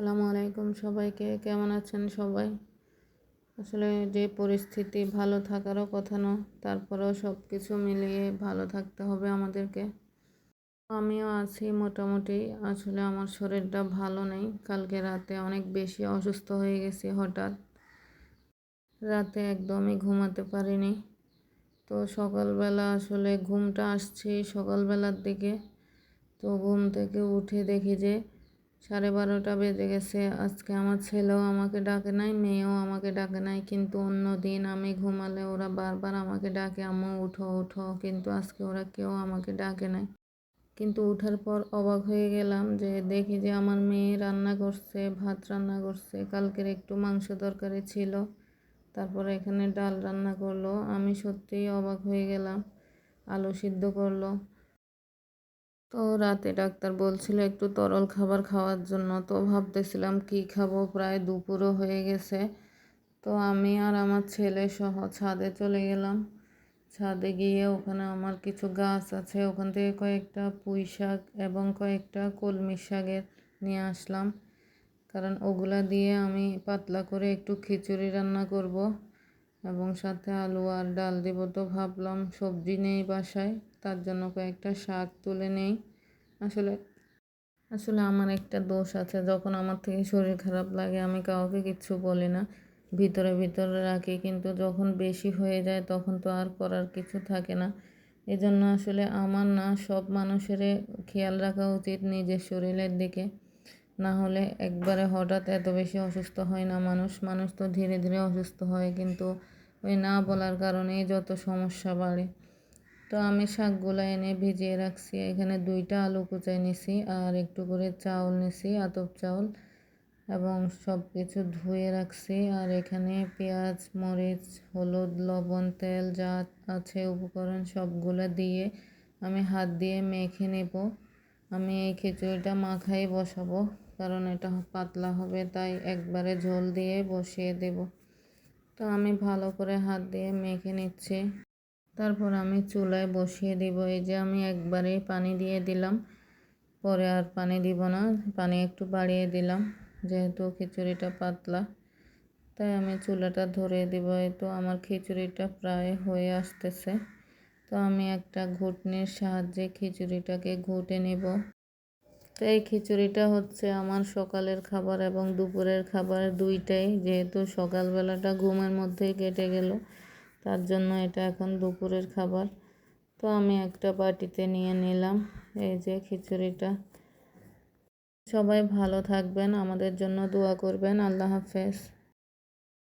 আসসালামু আলাইকুম সবাইকে, কেমন আছেন সবাই? আসলে যে পরিস্থিতি ভালো থাকারও কথা না, তারপরেও সব কিছু মিলিয়ে ভালো থাকতে হবে আমাদেরকে। আমিও আছি মোটামুটি, আসলে আমার শরীরটা ভালো নেই, কালকে রাতে অনেক বেশি অসুস্থ হয়ে গেছি হঠাৎ। রাতে একদমই ঘুমাতে পারিনি। তো সকালবেলা আসলে ঘুমটা আসছে সকালবেলার দিকে, তো ঘুম থেকে উঠে দেখি যে সাড়ে বারোটা বেজে গেছে। আজকে আমার ছেলেও আমাকে ডাকে নাই, মেয়েও আমাকে ডাকে নাই, কিন্তু অন্য দিন আমি ঘুমালে ওরা বারবার আমাকে ডাকে, আম্মু, উঠো উঠো। কিন্তু আজকে ওরা কেউ আমাকে ডাকে নাই। কিন্তু উঠার পর অবাক হয়ে গেলাম যে দেখি যে আমার মেয়ে রান্না করছে, ভাত রান্না করছে। কালকের একটু মাংস তরকারি ছিল, তারপরে এখানে ডাল রান্না করল। আমি সত্যিই অবাক হয়ে গেলাম, আলু সিদ্ধ করল। তো রাতে ডাক্তার বলছিল একটু তরল খাবার খাওয়ার জন্য, তো ভাবতেছিলাম কি খাব, প্রায় দুপুরও হয়ে গেছে। তো আমি আর আমার ছেলে সহ ছাদে চলে গেলাম। ছাদে গিয়ে ওখানে আমার কিছু গাছ আছে, ওখান থেকে কয়েকটা পুঁই শাক এবং কয়েকটা কলমি শাকের নিয়ে আসলাম। কারণ ওগুলা দিয়ে আমি পাতলা করে একটু খিচুড়ি রান্না করব এবং সাথে আলু আর ডাল দিব। তো ভাবলাম সবজি নেই বাসায়। তার জন্য কয়েকটা শাক তুলে নেই। আসলে আসলে আমার একটা দোষ আছে। যখন আমার থেকে শরীর খারাপ লাগে, আমি কাউকে কিচ্ছু বলি না। ভিতরে ভিতরে রাখি, কিন্তু যখন বেশি হয়ে যায়, তখন তো আর করার কিছু থাকে না। এই জন্য আসলে আমার না, সব মানুষের খেয়াল রাখা উচিত নিজের শরীরের দিকে। না হলে একবারে হঠাৎ এত বেশি অসুস্থ হয় না মানুষ। মানুষ তো ধীরে ধীরে অসুস্থ হয়, কিন্তু ওই না বলার কারণেই যত সমস্যা বাড়ে। তো আমি শাকগুলো এনে ভিজিয়ে রাখছি। এখানে দুইটা আলু কুচাই নিছি আর একটু করে চাউল নিছি, আতপ চাউল এবং সব কিছু ধুয়ে রাখছি। আর এখানে পেঁয়াজ, মরিচ, হলুদ, লবণ, তেল যা আছে, উপকরণ সবগুলো দিয়ে আমি হাত দিয়ে মেখে নেব। আমি এই খিচুড়িটা মাখাই বসাবো, কারণ এটা পাতলা হবে, তাই একবারে ঝোল দিয়ে বসিয়ে দেব। তো আমি ভালো করে হাত দিয়ে মেখে নিচ্ছি। তারপর আমি চুলায় বসিয়ে দিব। এই যে আমি একবারে পানি দিয়ে দিলাম। পরে আর পানি দিব না, পানি একটু বাড়িয়ে দিলাম, যেহেতু খিচুড়িটা পাতলা। তাই আমি চুলাটা ধরে দিব। এই তো আমার খিচুড়িটা প্রায় হয়ে আসতেছে। তো আমি একটা ঘুটনির সাহায্যে খিচুড়িটাকে ঘুটে নেব। তো এই খিচুড়িটা হচ্ছে আমার সকালের খাবার এবং দুপুরের খাবার দুইটাই, যেহেতু সকালবেলাটা ঘুমের মধ্যেই কেটে গেল। তার জন্য এটা এখন দুপুরের খাবার। তো আমি একটা বাটিতে নিয়ে নিলাম, এই যে খিচুড়িটা। সবাই ভালো থাকবেন, আমাদের জন্য দোয়া করবেন। আল্লাহ হাফেজ।